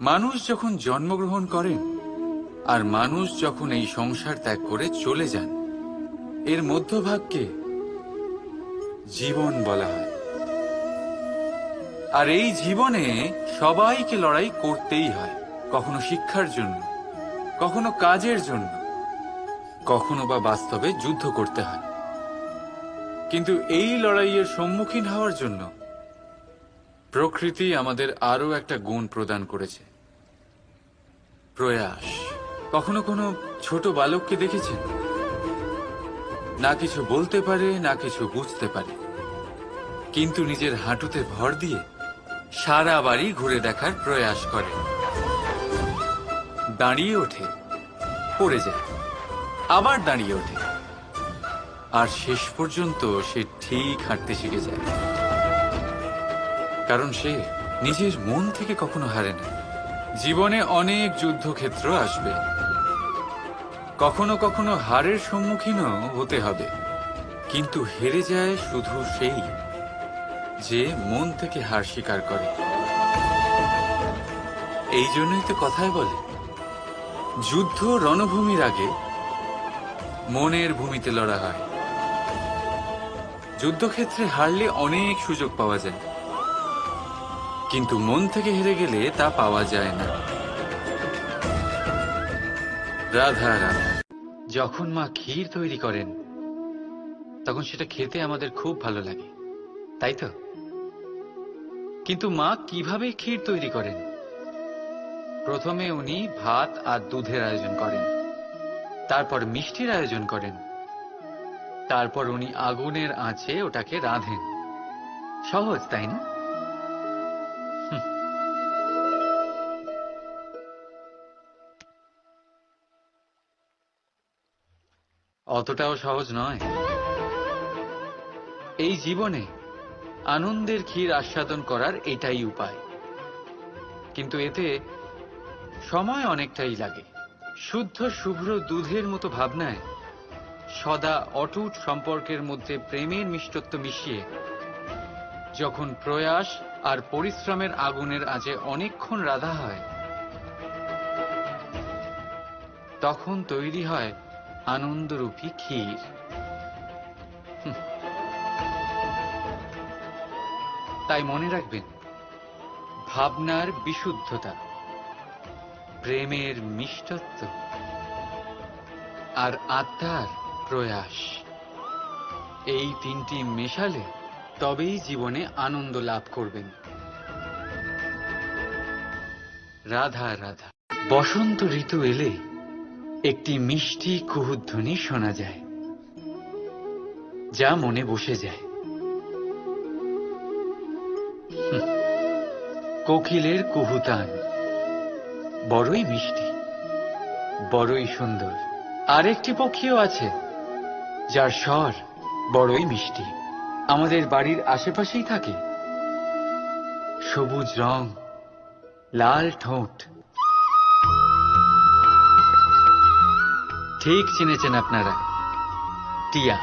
মানুষ যখন জন্মগ্রহণ করেন, আর মানুষ যখন এই সংসার ত্যাগ করে চলে যান, এর মধ্যভাগকে জীবন বলা হয়। আর এই জীবনে সবাইকে লড়াই করতেই হয়, কখনো শিক্ষার জন্য, কখনো কাজের জন্য, কখনো বা বাস্তবে যুদ্ধ করতে হয়। কিন্তু এই লড়াইয়ের সম্মুখীন হওয়ার জন্য প্রকৃতি আমাদের আরও একটা গুণ প্রদান করেছে। প্রয়াস। কখনো কোনো ছোট বালককে দেখেছেন? না কিছু বলতে পারে, না কিছু বুঝতে পারে। কিন্তু নিজের হাঁটুতে ভর দিয়ে সারা বাড়ি ঘুরে দেখার প্রয়াস করে। দাঁড়িয়ে ওঠে, পড়ে যায়। আবার দাঁড়িয়ে ওঠে। আর শেষ পর্যন্ত সে ঠিক হাঁটতে শিখে যায়। কারণ সে নিজের মন থেকে কখনো হারে না। জীবনে অনেক যুদ্ধক্ষেত্র আসবে। কখনো কখনো হারের সম্মুখীনও হতে হবে। কিন্তু হেরে যায় শুধু সেই যে মন থেকে হার স্বীকার করে। এই জন্যই তো কথায় বলে, যুদ্ধ রণভূমির আগে মনের ভূমিতে লড়া হয়। যুদ্ধক্ষেত্রে হারলে অনেক সুযোগ পাওয়া যায়। কিন্তু মন থেকে হেরে গেলে তা পাওয়া যায় না। রাধা যখন মা ক্ষীর তৈরি করেন, তখন সেটা খেতে আমাদের খুব ভালো লাগে, তাই তো? কিন্তু মা কীভাবে ক্ষীর তৈরি করেন? প্রথমে উনি ভাত আর দুধের আয়োজন করেন, তারপর মিষ্টির আয়োজন করেন তারপর উনি আগুনের আঁচে ওটাকে রাঁধেন। সহজ, তাই না? অতটাও সহজ নয়। এই জীবনে আনন্দের ক্ষীর আস্বাদন করার এটাই উপায়। কিন্তু এতে সময় অনেকটাই লাগে। শুদ্ধ, শুভ্র দুধের মতো ভাবনায় সদা অটুট সম্পর্কের মধ্যে প্রেমের মিষ্টত্ব মিশিয়ে, যখন প্রয়াস আর পরিশ্রমের আগুনের আজে অনেকক্ষণ রাধা হয়, তখন তৈরি হয় আনন্দরূপী ক্ষীর। তাই মনে রাখবেন, ভাবনার বিশুদ্ধতা, প্রেমের মিষ্টত্ব আর আত্মার প্রয়াস। এই তিনটি মেশালে তবেই জীবনে আনন্দ লাভ করবেন। রাধা রাধা। বসন্ত ঋতু এলে একটি মিষ্টি কুহুধ্বনি শোনা যায়, যা মনে বসে যায়। কোকিলের কুহুতান, বড়ই মিষ্টি, বড়ই সুন্দর। আরেকটি পক্ষীও আছে যার স্বর বড়ই মিষ্টি। আমাদের বাড়ির আশেপাশেই থাকে। সবুজ রং, লাল ঠোঁট। ঠিক চিনেছেন আপনারা, টিয়া।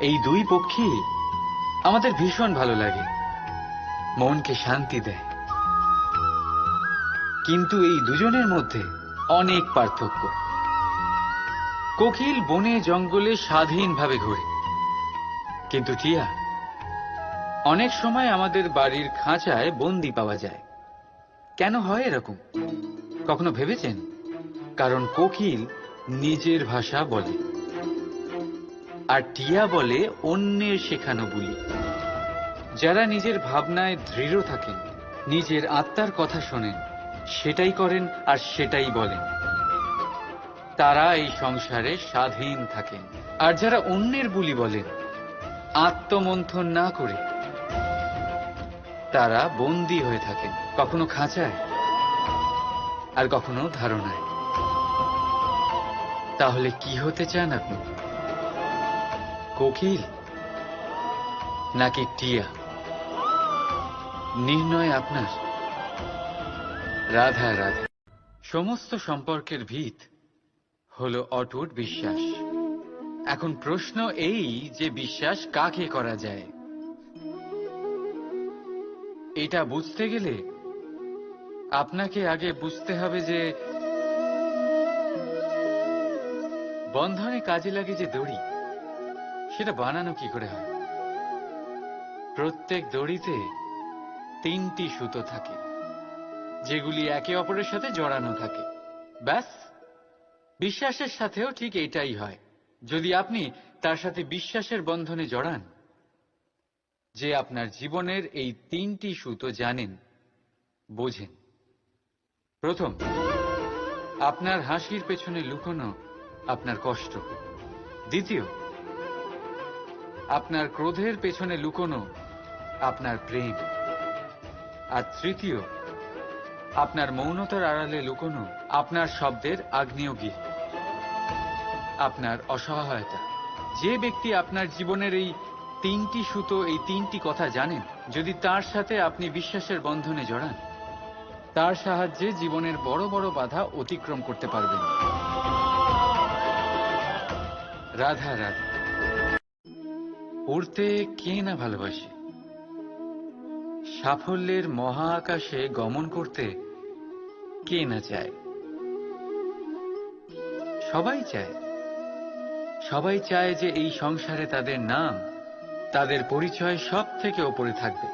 এই দুই পক্ষী আমাদের ভীষণ ভালো লাগে। মনকে শান্তি দেয়। কিন্তু এই দুজনের মধ্যে অনেক পার্থক্য। কোকিল বনে জঙ্গলে স্বাধীনভাবে ঘোরে। কিন্তু টিয়া, অনেক সময় আমাদের বাড়ির খাঁচায় বন্দি পাওয়া যায়। কেন হয় এরকম? কখনো ভেবেছেন? কারণ কোকিল নিজের ভাষা বলে। আর টিয়া বলে অন্যের শেখানো বুলি। যারা নিজের ভাবনায় দৃঢ় থাকেন, নিজের আত্মার কথা শোনেন, সেটাই করেন আর সেটাই বলেন। তারা এই সংসারে স্বাধীন থাকেন। আর যারা অন্যের বুলি বলেন, আত্মমন্থন না করে, তারা বন্দী হয়ে থাকেন। কখনো খাঁচায়, আর কখনো ধারণায়। তাহলে কি হতে চান আপনি? কোকিল নাকি টিয়া? নির্ণয় আপনার। রাধা রাধা। সমস্ত সম্পর্কের ভিত হলো অটুট বিশ্বাস। এখন প্রশ্ন এই যে বিশ্বাস কাকে করা যায়? এটা বুঝতে গেলে আপনাকে আগে বুঝতে হবে যে বন্ধনে কাজে লাগে যে দড়ি, সেটা বানানো কি করে হয়? প্রত্যেক দড়িতে তিনটি সুতো থাকে, যেগুলি একে অপরের সাথে জড়ানো থাকে। ব্যাস বিশ্বাসের সাথেও ঠিক এটাই হয়। যদি আপনি তার সাথে বিশ্বাসের বন্ধনে জড়ান, যে আপনার জীবনের এই তিনটি সুতো জানেন, বোঝেন। প্রথম, আপনার হাসির পেছনে লুকোনো আপনার কষ্ট। দ্বিতীয়, আপনার ক্রোধের পেছনে লুকোনো আপনার প্রেম। আর তৃতীয়, আপনার মৌনতার আড়ালে লুকোনো আপনার শব্দের আগ্নেয়গিরি। আপনার অসহায়তা। যে ব্যক্তি আপনার জীবনের এই তিনটি সুতো, এই তিনটি কথা জানেন, যদি তার সাথে আপনি বিশ্বাসের বন্ধনে জড়ান, তার সাহায্যে জীবনের বড় বড় বাধা অতিক্রম করতে পারবেন। রাধা রাধা। উড়তে কে না ভালোবাসে? সাফল্যের মহা আকাশে গমন করতে কে না চায়? সবাই চায়। সবাই চায় যে এই সংসারে তাদের নাম, তাদের পরিচয় সব থেকে ওপরে থাকবে।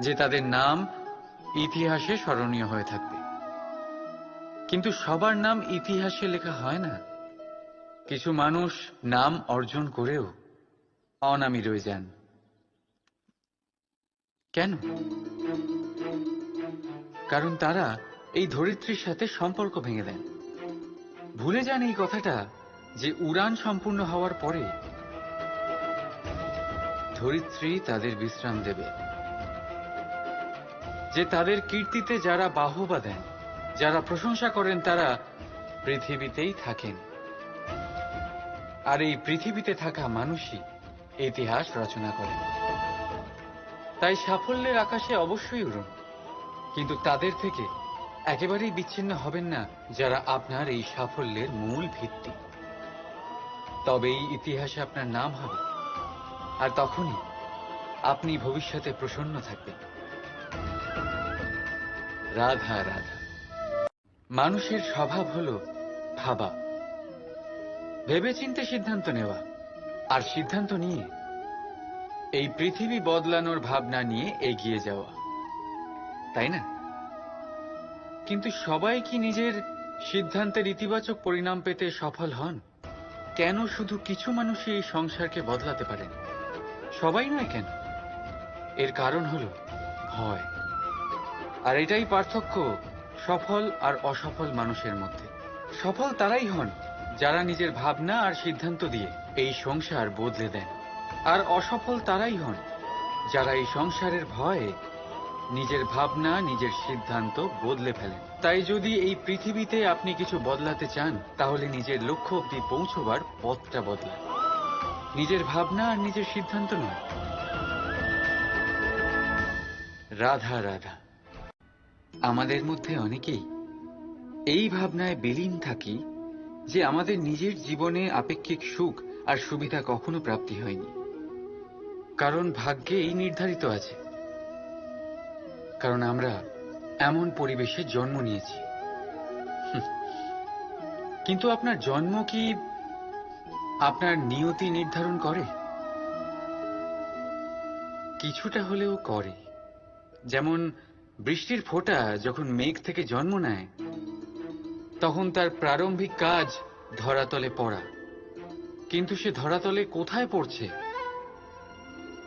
যে তাদের নাম ইতিহাসে স্মরণীয় হয়ে থাকবে। কিন্তু সবার নাম ইতিহাসে লেখা হয় না। কিছু মানুষ নাম অর্জন করেও অনামী রয়ে যান। কেন? কারণ তারা এই ধরিত্রীর সাথে সম্পর্ক ভেঙে দেন। ভুলে যান এই কথাটা যে উড়ান সম্পূর্ণ হওয়ার পরে ধরিত্রী তাদের বিশ্রাম দেবে। যে তাদের কীর্তিতে যারা বাহবা দেন, যারা প্রশংসা করেন, তারা পৃথিবীতেই থাকেন। আর এই পৃথিবীতে থাকা মানুষই ইতিহাস রচনা করেন। তাই সাফল্যের আকাশে অবশ্যই উড়ুন, কিন্তু তাদের থেকে একেবারেই বিচ্ছিন্ন হবেন না যারা আপনার এই সাফল্যের মূল ভিত্তি। তবেই ইতিহাসে আপনার নাম হবে। আর তখনই আপনি ভবিষ্যতে প্রসন্ন থাকবেন। রাধা রাধা। মানুষের স্বভাব হল ভাবা। ভেবেচিন্তে সিদ্ধান্ত নেওয়া। আর সিদ্ধান্ত নিয়ে এই পৃথিবী বদলানোর ভাবনা নিয়ে এগিয়ে যাওয়া। তাই না? কিন্তু সবাই কি নিজের সিদ্ধান্তের ইতিবাচক পরিণাম পেতে সফল হন? কেন শুধু কিছু মানুষই এই সংসারকে বদলাতে পারেন? সবাই নয় কেন? এর কারণ হল ভয়। আর এটাই পার্থক্য সফল আর অসফল মানুষের মধ্যে। সফল তারাই হন যারা নিজের ভাবনা আর সিদ্ধান্ত দিয়ে এই সংসার বদলে দেন। আর অসফল তারাই হন যারা এই সংসারের ভয়ে নিজের ভাবনা, নিজের সিদ্ধান্ত বদলে ফেলেন। তাই যদি এই পৃথিবীতে আপনি কিছু বদলাতে চান, তাহলে নিজের লক্ষ্য অব্দি পৌঁছবার পথটা বদলান। নিজের ভাবনা আর নিজের সিদ্ধান্ত নয়। রাধা রাধা। আমাদের মধ্যে অনেকেই এই ভাবনায় বিলীন থাকি যে আমাদের নিজের জীবনে আপেক্ষিক সুখ আর সুবিধা কখনো প্রাপ্তি হয়নি। কারণ ভাগ্যে এই নির্ধারিত আছে। কারণ আমরা এমন পরিবেশে জন্ম নিয়েছি। কিন্তু আপনার জন্ম কি আপনার নিয়তি নির্ধারণ করে? কিছুটা হলেও করে। যেমন বৃষ্টির ফোঁটা যখন মেঘ থেকে জন্ম নেয়, তখন তার প্রারম্ভিক কাজ ধরাতলে পড়া। কিন্তু সে ধরাতলে কোথায় পড়ছে?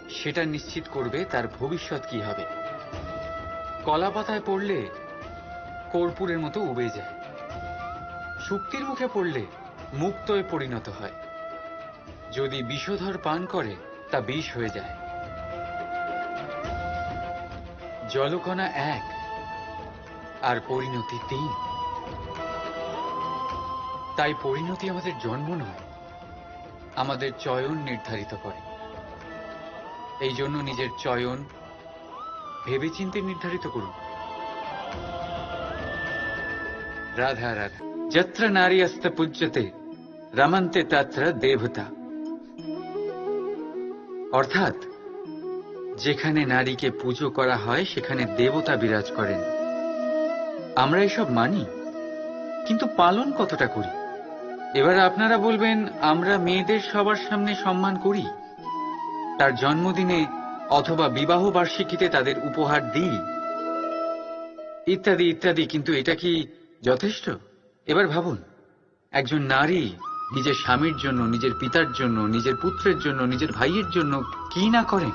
সেটা নিশ্চিত করবে তার ভবিষ্যৎ কি হবে। কলা পাতায় পড়লে কর্পূরের মতো উবে যায়। শুক্তির মুখে পড়লে মুক্তয়ে পরিণত হয়। যদি বিষধর পান করে, তা বিষ হয়ে যায়। জলকণা এক, আর পরিণতি তিন। তাই পরিণতি আমাদের জন্ম নয়, আমাদের চয়ন নির্ধারিত করে। এই জন্য নিজের চয়ন ভেবেচিন্তে নির্ধারিত করুন। রাধা রাধা। যত্র নারী অস্ত পূজ্যতে, রমন্তে তত্র দেবতা। অর্থাৎ, যেখানে নারীকে পুজো করা হয়, সেখানে দেবতা বিরাজ করেন। আমরা এসব মানি, কিন্তু পালন কতটা করি? এবার আপনারা বলবেন, আমরা মেয়েদের সবার সামনে সম্মান করি? তার জন্মদিনে অথবা বিবাহ বার্ষিকীতে তাদের উপহার দিই। ইত্যাদি ইত্যাদি, কিন্তু এটা কি যথেষ্ট? এবার ভাবুন, একজন নারী নিজের স্বামীর জন্য, নিজের পিতার জন্য, নিজের পুত্রের জন্য, নিজের ভাইয়ের জন্য কি না করেন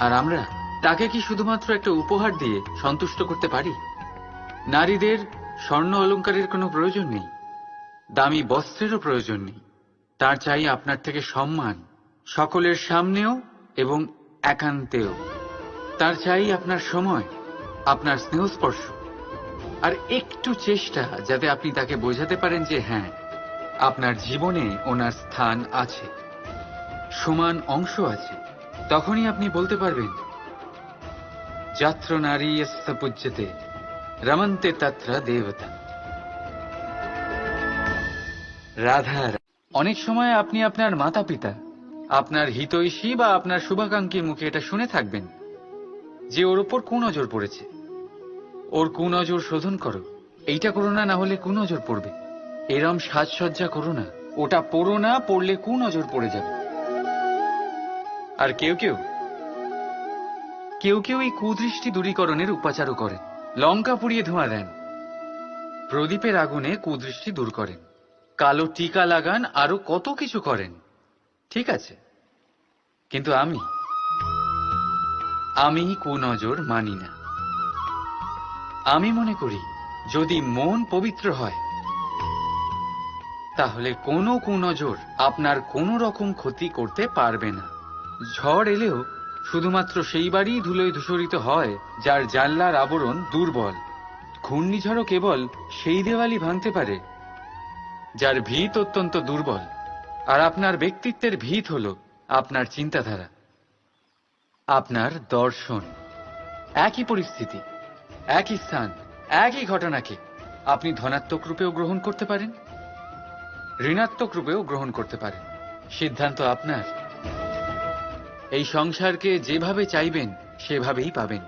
আর আমরা তাকে কি শুধুমাত্র একটা উপহার দিয়ে সন্তুষ্ট করতে পারি? নারীদের স্বর্ণ অলংকারের কোনো প্রয়োজন নেই, দামি বস্ত্রেরও প্রয়োজন নেই। তার চাই আপনার থেকে সম্মান, সকলের সামনেও এবং একান্তেও। তার চাই আপনার সময়, আপনার স্নেহস্পর্শ। আর একটু চেষ্টা যাতে আপনি তাকে বোঝাতে পারেন যে হ্যাঁ আপনার জীবনে ওনার স্থান আছে, সমান অংশ আছে। তখনই আপনি বলতে পারবেন যাত্র নারী পূজ্যতে, রমন্তে তত্র দেবতা। রাধা, অনেক সময় আপনি আপনার মাতা পিতা আপনার হিতৈষী বা আপনার শুভাকাঙ্ক্ষীর মুখে এটা শুনে থাকবেন যে ওর ওপর কুনজর পড়েছে। ওর কুনজর শোধন করো। এইটা করো না না হলে কুনজর পড়বে। এরম সাজসজ্জা করো না। ওটা পড়ো না, পড়লে কুনজর পড়ে যাবে। আর কেউ কেউ কেউ কেউ এই কুদৃষ্টি দূরীকরণের উপাচারও করেন। লঙ্কা পুড়িয়ে ধোঁয়া দেন। প্রদীপের আগুনে কুদৃষ্টি দূর করেন। কালো টিকা লাগান, আরও কত কিছু করেন। ঠিক আছে। কিন্তু আমি আমি কুনজর মানি না। আমি মনে করি, যদি মন পবিত্র হয়, তাহলে কোনো কুনজর আপনার কোনো রকম ক্ষতি করতে পারবে না। ঝড় এলেও শুধুমাত্র সেই বাড়ি ধুলোয় ধূসরিত হয়, যার জানলার আবরণ দুর্বল। ঘূর্ণিঝড়ও কেবল সেই দেওয়ালই ভাঙতে পারে, যার ভিত অত্যন্ত দুর্বল। আর আপনার ব্যক্তিত্বের ভিত হল আপনার চিন্তাধারা। আপনার দর্শন। একই পরিস্থিতি, একই স্থান, একই ঘটনাকে আপনি ধনাত্মক রূপেও গ্রহণ করতে পারেন, ঋণাত্মক রূপেও গ্রহণ করতে পারেন। সিদ্ধান্ত আপনার। এই সংসারকে যেভাবে চাইবেন, সেভাবেই পাবেন।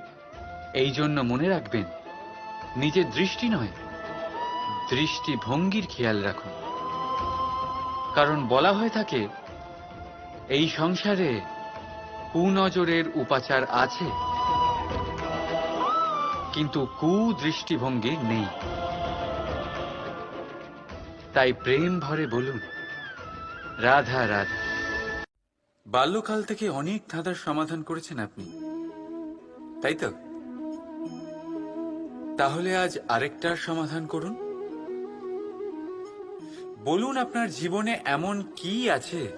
এই জন্য মনে রাখবেন, নিজের দৃষ্টি নয়, দৃষ্টিভঙ্গির খেয়াল রাখুন। কারণ বলা হয়ে থাকে, এই সংসারে কুনজরের উপাচার আছে, কিন্তু কুদৃষ্টিভঙ্গি নেই। তাই প্রেম ভরে বলুন, রাধা রাধা। বাল্যকাল থেকে অনেক ধাঁধার সমাধান করেছেন আপনি। তাই তো? তাহলে আজ আরেকটার সমাধান করুন। বলুন আপনার জীবনে এমন কি আছে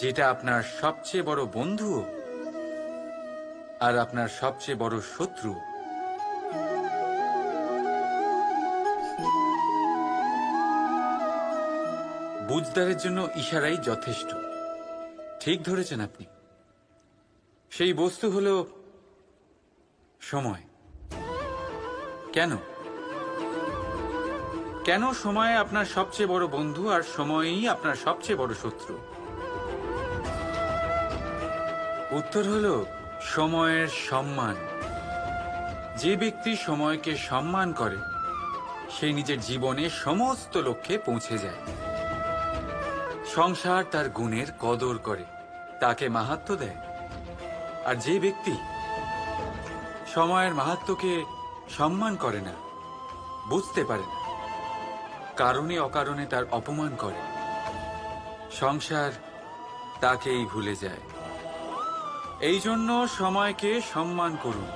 যেটা আপনার সবচেয়ে বড় বন্ধু আর আপনার সবচেয়ে বড় শত্রু? বুঝদারের জন্য ইশারাই যথেষ্ট। ঠিক ধরেছেন আপনি। সেই বস্তু হল সময়। কেন? কেন সময় আপনার সবচেয়ে বড় বন্ধু আর সময়ই আপনার সবচেয়ে বড় শত্রু? উত্তর হল সময়ের সম্মান। যে ব্যক্তি সময়কে সম্মান করে, সে নিজের জীবনে সমস্ত লক্ষ্যে পৌঁছে যায়। সংসার তার গুণের কদর করে, তাকে মাহাত্ম দেয়। আর যে ব্যক্তি সময়ের মাহাত্মকে সম্মান করে না, বুঝতে পারে না কারণে অকারণে তার অপমান করে। সংসার তাকেই ভুলে যায়। এই জন্য সময়কে সম্মান করুন,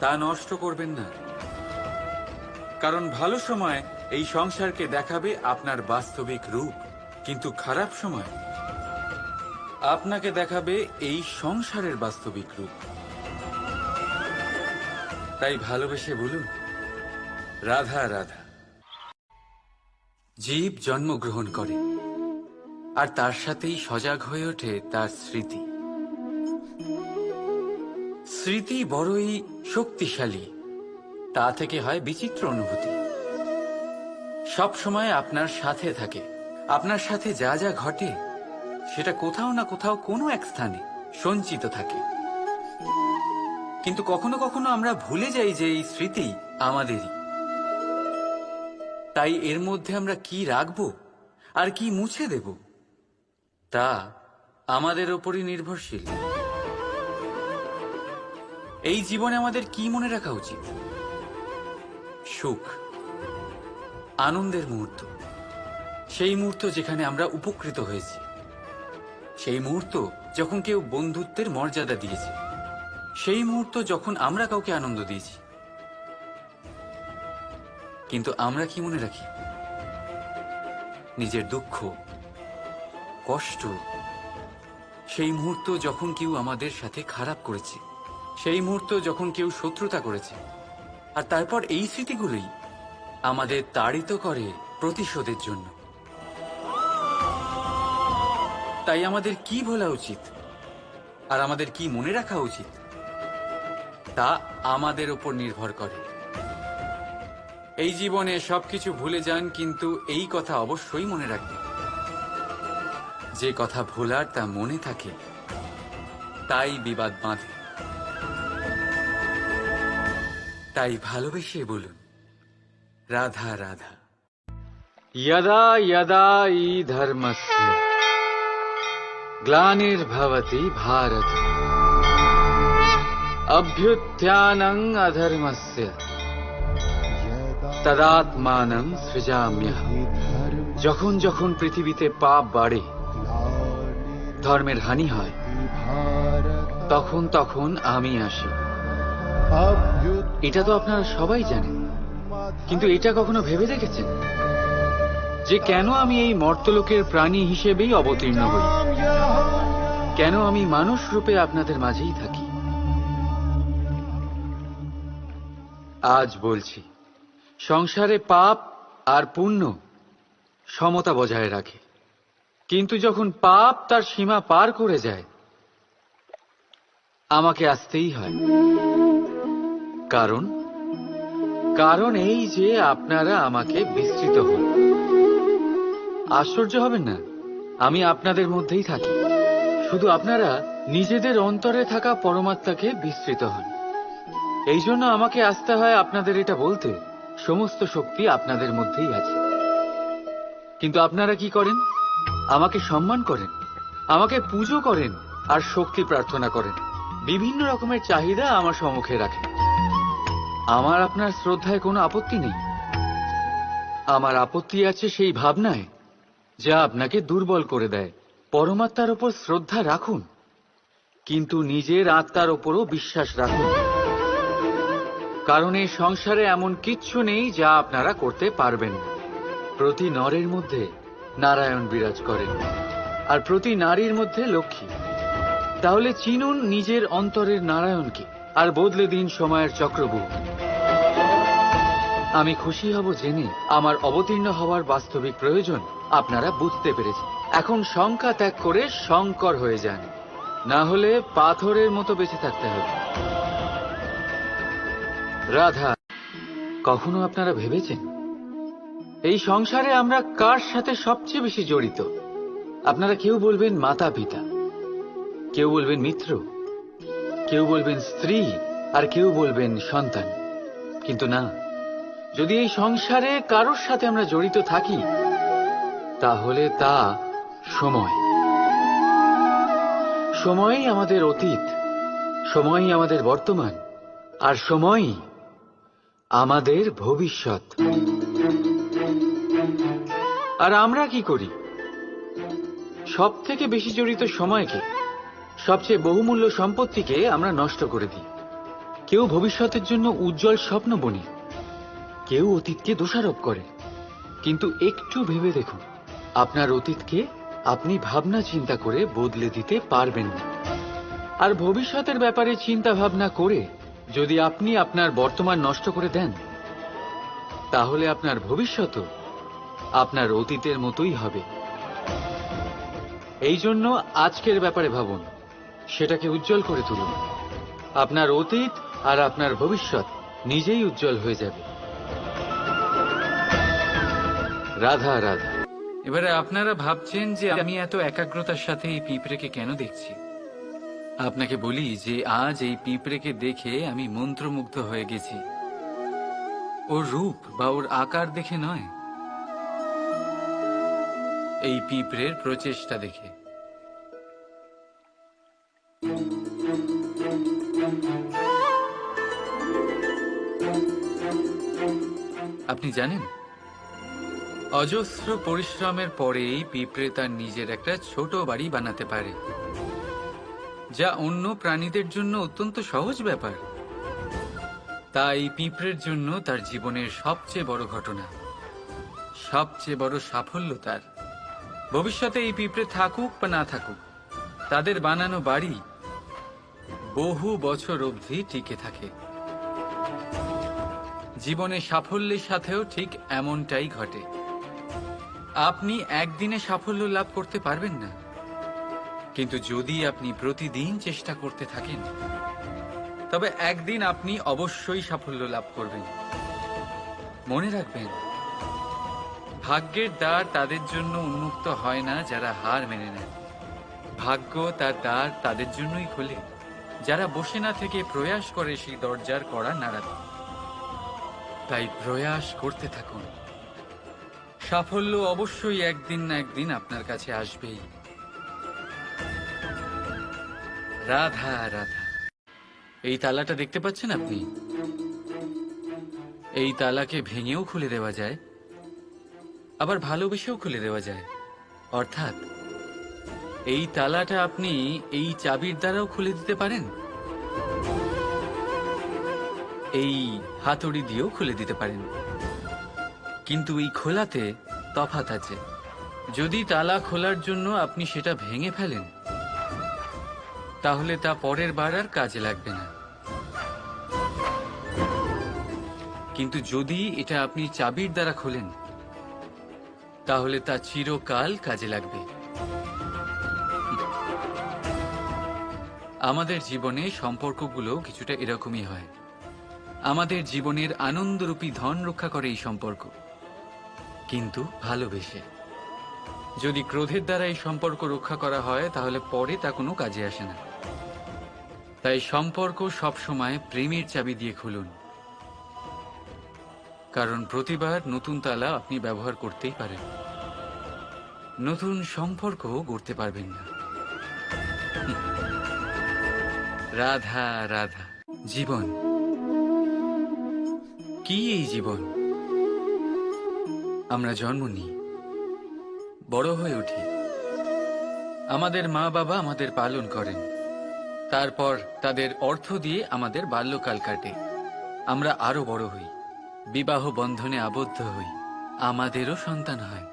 তা নষ্ট করবেন না। কারণ ভালো সময় এই সংসারকে দেখাবে আপনার বাস্তবিক রূপ, কিন্তু খারাপ সময় আপনাকে দেখাবে এই সংসারের বাস্তবিক রূপ। তাই ভালোবেসে বলুন, রাধা রাধা। জীব জন্মগ্রহণ করে। আর তার সাথেই সজাগ হয়ে ওঠে তার স্মৃতি। স্মৃতি বড়ই শক্তিশালী। তা থেকে হয় বিচিত্র অনুভূতি। সব সময় আপনার সাথে থাকে। আপনার সাথে যা যা ঘটে, সেটা কোথাও না কোথাও কোনো এক স্থানে সঞ্চিত থাকে। কিন্তু কখনো কখনো আমরা ভুলে যাই যে এই স্মৃতি আমাদেরই। তাই এর মধ্যে আমরা কি রাখব? আর কি মুছে দেব? তা আমাদের ওপরই নির্ভরশীল। এই জীবনে আমাদের কি মনে রাখা উচিত? সুখ। আনন্দের মুহূর্ত। সেই মুহূর্ত যেখানে আমরা উপকৃত হয়েছি। সেই মুহূর্ত যখন কেউ বন্ধুত্বের মর্যাদা দিয়েছে। সেই মুহূর্ত যখন আমরা কাউকে আনন্দ দিয়েছি। কিন্তু আমরা কি মনে রাখি? নিজের দুঃখ, কষ্ট, সেই মুহূর্ত যখন কেউ আমাদের সাথে খারাপ করেছে, সেই মুহূর্ত যখন কেউ শত্রুতা করেছে, আর তারপর এই স্মৃতিগুলোই আমাদের তাড়িত করে প্রতিশোধের জন্য। তাই আমাদের কি বলা উচিত? আর আমাদের কি মনে রাখা উচিত? তা আমাদের উপর নির্ভর করে। এই জীবনে সবকিছু ভুলে যান, কিন্তু এই কথা অবশ্যই মনে রাখবেন। যে কথা ভোলার তা মনে থাকে, তাই বিবাদ বাঁধে। তাই ভালোবেসে বলুন, রাধা রাধা। ইয়দা ইয়দা ই ধর্মস্য গ্লানির্ভবতি ভারত। অভ্যুত্থানং অধর্মস্য। তদাত্মানং সৃজাম্যহম যখন যখন পৃথিবীতে পাপ বাড়ে, ধর্মের হানি হয়, তখন তখন আমি আসি। এটা তো আপনারা সবাই জানেন। কিন্তু এটা কখনো ভেবে দেখেছেন? যে কেন আমি এই মর্তলোকের প্রাণী হিসেবেই অবতীর্ণ হই? কেন আমি মানুষ রূপে আপনাদের মাঝেই থাকি? আজ বলছি সংসারে পাপ আর পুণ্য সমতা বজায় রাখে। কিন্তু যখন পাপ তার সীমা পার করে যায়, আমাকে আসতেই হয়। কারণ কারণ এই যে আপনারা আমাকে বিস্তৃত হন। আশ্চর্য হবেন না, আমি আপনাদের মধ্যেই থাকি। শুধু আপনারা নিজেদের অন্তরে থাকা পরমাত্মাকে বিস্তৃত হন। এই জন্য আমাকে আসতে হয় আপনাদের এটা বলতে। সমস্ত শক্তি আপনাদের মধ্যেই আছে। কিন্তু আপনারা কি করেন? আমাকে সম্মান করেন, আমাকে পুজো করেন আর শক্তি প্রার্থনা করেন। বিভিন্ন রকমের চাহিদা আমার সম্মুখে রাখেন। আমার আপনার শ্রদ্ধায় কোনো আপত্তি নেই। আমার আপত্তি আছে সেই ভাবনায় যা আপনাকে দুর্বল করে দেয়। পরমাত্মার ওপর শ্রদ্ধা রাখুন, কিন্তু নিজের আত্মার ওপরও বিশ্বাস রাখুন। কারণ এই সংসারে এমন কিচ্ছু নেই যা আপনারা করতে পারবেন প্রতি নরের মধ্যে নারায়ণ বিরাজ করেন আর প্রতি নারীর মধ্যে লক্ষ্মী। তাহলে চিনুন নিজের অন্তরের নারায়ণকে আর বদলে দিন সময়ের চক্রবু আমি খুশি হব জেনে আমার অবতীর্ণ হওয়ার বাস্তবিক প্রয়োজন আপনারা বুঝতে পেরেছেন। এখন শঙ্কা ত্যাগ করে শঙ্কর হয়ে যান। না হলে পাথরের মতো বেঁচে থাকতে হবে। রাধা, কখনো আপনারা ভেবেছেন? এই সংসারে আমরা কার সাথে সবচেয়ে বেশি জড়িত? আপনারা কেউ বলবেন মাতা পিতা, কেউ বলবেন মিত্র, কেউ বলবেন স্ত্রী, আর কেউ বলবেন সন্তান। কিন্তু না, যদি এই সংসারে কারোর সাথে আমরা জড়িত থাকি, তাহলে তা সময়। সময়ই আমাদের অতীত, সময়ই আমাদের বর্তমান, আর সময়ই আমাদের ভবিষ্যৎ। আর আমরা কি করি? সব থেকে বেশি জড়িত সময়কে, সবচেয়ে বহুমূল্য সম্পত্তিকে আমরা নষ্ট করে দিই। কেউ ভবিষ্যতের জন্য উজ্জ্বল স্বপ্ন বনি, কেউ অতীতকে দোষারোপ করে। কিন্তু একটু ভেবে দেখুন, আপনার অতীতকে আপনি ভাবনা চিন্তা করে বদলে দিতে পারবেন না। আর ভবিষ্যতের ব্যাপারে চিন্তা ভাবনা করে যদি আপনি আপনার বর্তমান নষ্ট করে দেন, তাহলে আপনার ভবিষ্যৎও আপনার অতীতের মতোই হবে। এই জন্য আজকের ব্যাপারে ভাবুন, সেটাকে উজ্জ্বল করে তুলুন। আপনার অতীত আর আপনার ভবিষ্যৎ নিজেই উজ্জ্বল হয়ে যাবে। রাধা রাধা। এবারে আপনারা ভাবছেন যে আমি এত একাগ্রতার সাথে এই পিঁপড়েকে কেন দেখছি? আপনাকে বলি যে আজ এই পিঁপড়েকে দেখে আমি মন্ত্রমুগ্ধ হয়ে গেছি। ওর রূপ বা ওর আকার দেখে নয়। এই পিঁপড়ের প্রচেষ্টা দেখে। আপনি জানেন, অজস্র পরিশ্রমের পরেই পিঁপড়ে তার নিজের একটা ছোট বাড়ি বানাতে পারে। যা অন্য প্রাণীদের জন্য অত্যন্ত সহজ ব্যাপার। তাই পিঁপড়ের জন্য তার জীবনের সবচেয়ে বড় ঘটনা, সবচেয়ে বড় সাফল্য তার। ভবিষ্যতে এই পিঁপড়ে থাকুক বা না থাকুক, তাদের বানানো বাড়ি বহু বছর অবধি টিকে থাকে। জীবনে সাফল্যের সাথেও ঠিক এমনটাই ঘটে। আপনি একদিনে সাফল্য লাভ করতে পারবেন না। কিন্তু যদি আপনি প্রতিদিন চেষ্টা করতে থাকেন, তবে একদিন আপনি অবশ্যই সাফল্য লাভ করবেন। মনে রাখবেন, ভাগ্যের দ্বার তাদের জন্য উন্মুক্ত হয় না যারা হার মেনে নেয়। ভাগ্য তার দ্বার তাদের জন্যই খোলে। যারা বসে না থেকে প্রয়াস করে সেই দরজার কড়া নাড়াতে তাই প্রয়াস করতে থাকুন। সাফল্য অবশ্যই একদিন না একদিন আপনার কাছে আসবেই। রাধা রাধা। এই তালাটা দেখতে পাচ্ছেন আপনি? এই তালাকে ভেঙেও খুলে দেওয়া যায়, আবার ভালোবেসেও খুলে দেওয়া যায়। অর্থাৎ, এই তালাটা আপনি এই চাবির দ্বারাও খুলে দিতে পারেন, এই হাতুড়ি দিয়েও খুলে দিতে পারেন। কিন্তু এই খোলাতে তফাত আছে। যদি তালা খোলার জন্য আপনি সেটা ভেঙে ফেলেন তাহলে তা পরের বার আর কাজে লাগবে না। কিন্তু যদি এটা আপনি চাবির দ্বারা খোলেন, তাহলে তা চিরকাল কাজে লাগবে। আমাদের জীবনে সম্পর্কগুলো কিছুটা এরকমই হয়। আমাদের জীবনের আনন্দরূপী ধন রক্ষা করে এই সম্পর্ক, কিন্তু ভালোবেসে। যদি ক্রোধের দ্বারা এই সম্পর্ক রক্ষা করা হয়, তাহলে পরে তা কোনো কাজে আসে না। তাই সম্পর্ক সবসময় প্রেমের চাবি দিয়ে খুলুন। কারণ প্রতিবার নতুন তালা আপনি ব্যবহার করতেই পারেন। নতুন সম্পর্ক গড়তে পারবেন না। রাধা রাধা। জীবন। কি এই জীবন? আমরা জন্ম নিই। বড় হয়ে উঠি। আমাদের মা বাবা আমাদের পালন করেন। তারপর তাদের অর্থ দিয়ে আমাদের বাল্যকাল কাটে। আমরা আরও বড় হই, বিবাহ বন্ধনে আবদ্ধ হই, আমাদেরও সন্তান হয়।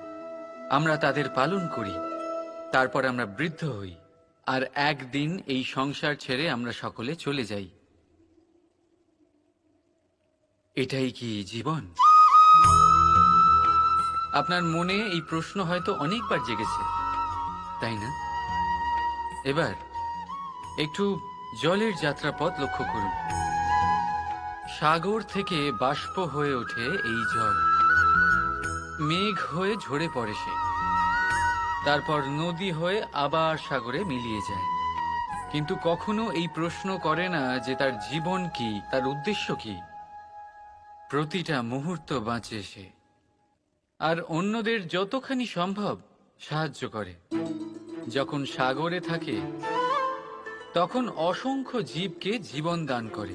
আমরা তাদের পালন করি, তারপর আমরা বৃদ্ধ হই, আর একদিন এই সংসার ছেড়ে আমরা সকলে চলে যাই। এটাই কি জীবন? আপনার মনে এই প্রশ্ন হয়তো অনেকবার জেগেছে, তাই না? এবার একটু জলের যাত্রাপথ লক্ষ্য করুন। সাগর থেকে বাষ্প হয়ে ওঠে এই জল। মেঘ হয়ে ঝরে পড়ে সে। তারপর নদী হয়ে আবার সাগরে মিলিয়ে যায়। কিন্তু কখনো এই প্রশ্ন করে না যে তার জীবন কি, তার উদ্দেশ্য কি। প্রতিটা মুহূর্ত বাঁচে সে। আর অন্যদের যতখানি সম্ভব সাহায্য করে। যখন সাগরে থাকে তখন অসংখ্য জীবকে জীবন দান করে।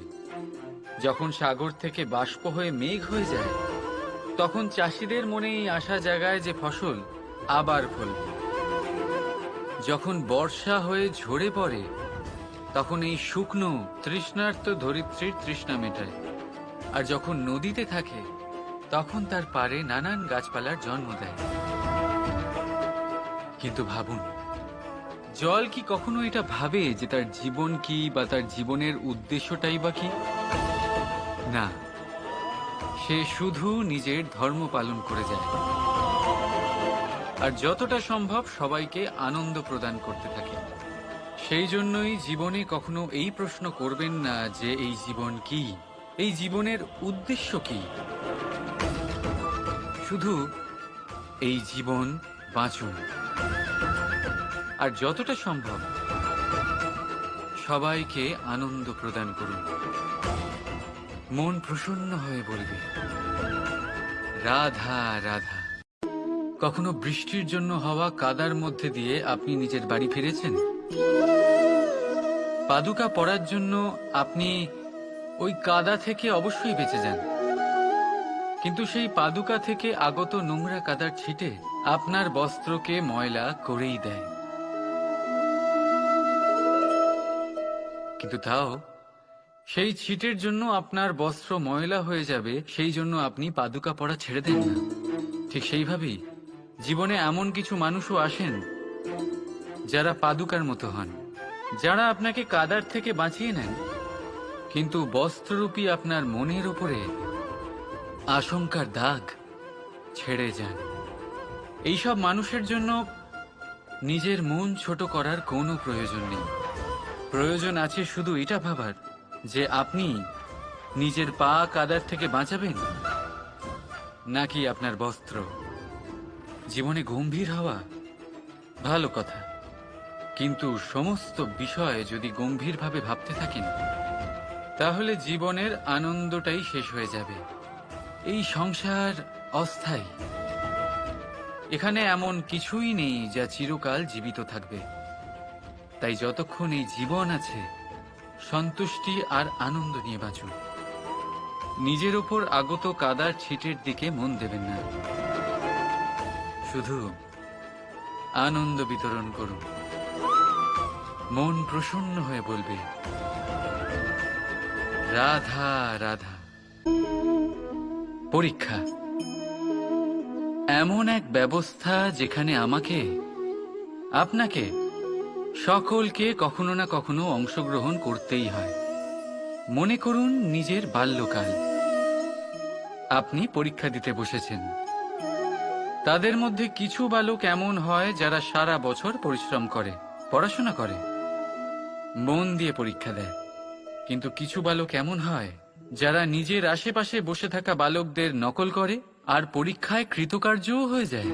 যখন সাগর থেকে বাষ্প হয়ে মেঘ হয়ে যায়, তখন চাষিদের মনে এই আশা জাগায় যে ফসল আবার ফলবে। যখন বর্ষা হয়ে ঝরে পড়ে, তখন এই শুকনো তৃষ্ণার্ত ধরিত্রীর তৃষ্ণা মেটায়। আর যখন নদীতে থাকে, তখন তার পারে নানান গাছপালার জন্ম দেয়। কিন্তু ভাবুন জল কি কখনো এটা ভাবে যে তার জীবন কি বা তার জীবনের উদ্দেশ্যটাই বা কি? না। সে শুধু নিজের ধর্ম পালন করে যায়। আর যতটা সম্ভব সবাইকে আনন্দ প্রদান করতে থাকে। সেই জন্যই জীবনে কখনো এই প্রশ্ন করবেন না যে এই জীবন কি? এই জীবনের উদ্দেশ্য কি? শুধু এই জীবন বাঁচুন। আর যতটা সম্ভব সবাইকে আনন্দ প্রদান করুন। মন প্রসন্ন হয়ে বলবে, রাধা রাধা। কখনো বৃষ্টির জন্য হওয়া কাদার মধ্যে দিয়ে আপনি নিজের বাড়ি ফিরেছেন? পাদুকা পরার জন্য আপনি ওই কাদা থেকে অবশ্যই বেঁচে যান। কিন্তু সেই পাদুকা থেকে আগত নোংরা কাদার ছিটে আপনার বস্ত্রকে ময়লা করেই দেয়। কিন্তু তাও, সেই ছিটের জন্য আপনার বস্ত্র ময়লা হয়ে যাবে, সেই জন্য আপনি পাদুকা পরা ছেড়ে দেন না। ঠিক সেইভাবেই জীবনে এমন কিছু মানুষও আসেন যারা পাদুকার মতো হন, যারা আপনাকে কাদার থেকে বাঁচিয়ে নেন। কিন্তু বস্ত্ররূপী আপনার মনের উপরে আশঙ্কার দাগ ছেড়ে যান। এইসব মানুষের জন্য নিজের মন ছোট করার কোনো প্রয়োজন নেই। প্রয়োজন আছে শুধু এটা ভাবার যে আপনি নিজের পা কাদার থেকে বাঁচাবেন? নাকি আপনার বস্ত্র? জীবনে গম্ভীর হওয়া? ভালো কথা। কিন্তু সমস্ত বিষয় যদি গম্ভীরভাবে ভাবতে থাকেন, তাহলে জীবনের আনন্দটাই শেষ হয়ে যাবে। এই সংসার অস্থায়ী। এখানে এমন কিছুই নেই যা চিরকাল জীবিত থাকবে। তাই যতক্ষণ এই জীবন আছে, সন্তুষ্টি আর আনন্দ নিয়ে বাঁচুন। নিজের ওপর আগত কাদার ছিটের দিকে মন দেবেন না। শুধু আনন্দ বিতরণ করুন। মন প্রসন্ন হয়ে বলবে, রাধা রাধা। পরীক্ষা। এমন এক ব্যবস্থা যেখানে আমাকে, আপনাকে সকলকে কখনো না কখনো অংশগ্রহণ করতেই হয়। মনে করুন নিজের বাল্যকাল। আপনি পরীক্ষা দিতে বসেছেন। তাদের মধ্যে কিছু বালক এমন হয় যারা সারা বছর পরিশ্রম করে, পড়াশোনা করে, মন দিয়ে পরীক্ষা দেয়। কিন্তু কিছু বালক এমন হয় যারা নিজের আশেপাশে বসে থাকা বালকদের নকল করে আর পরীক্ষায় কৃতকার্যও হয়ে যায়।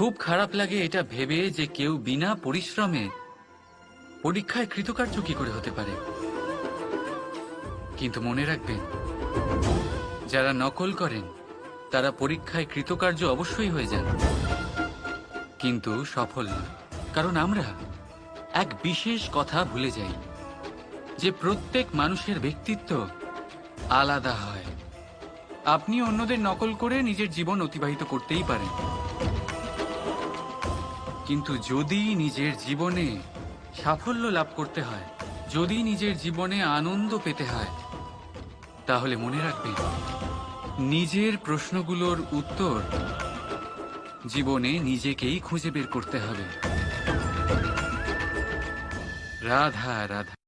খুব খারাপ লাগে এটা ভেবে যে কেউ বিনা পরিশ্রমে পরীক্ষায় কৃতকার্য কি করে হতে পারে। কিন্তু মনে রাখবেন, যারা নকল করেন, তারা পরীক্ষায় কৃতকার্য অবশ্যই হয়ে যান। কিন্তু সফল কারণ আমরা এক বিশেষ কথা ভুলে যাই, যে প্রত্যেক মানুষের ব্যক্তিত্ব আলাদা হয়। আপনি অন্যদের নকল করে নিজের জীবন অতিবাহিত করতেই পারেন। কিন্তু যদি নিজের জীবনে সাফল্য লাভ করতে হয়, যদি নিজের জীবনে আনন্দ পেতে হয়, তাহলে মনে রাখবেন, নিজের প্রশ্নগুলোর উত্তর জীবনে নিজেকেই খুঁজে বের করতে হবে। রাধা রাধা।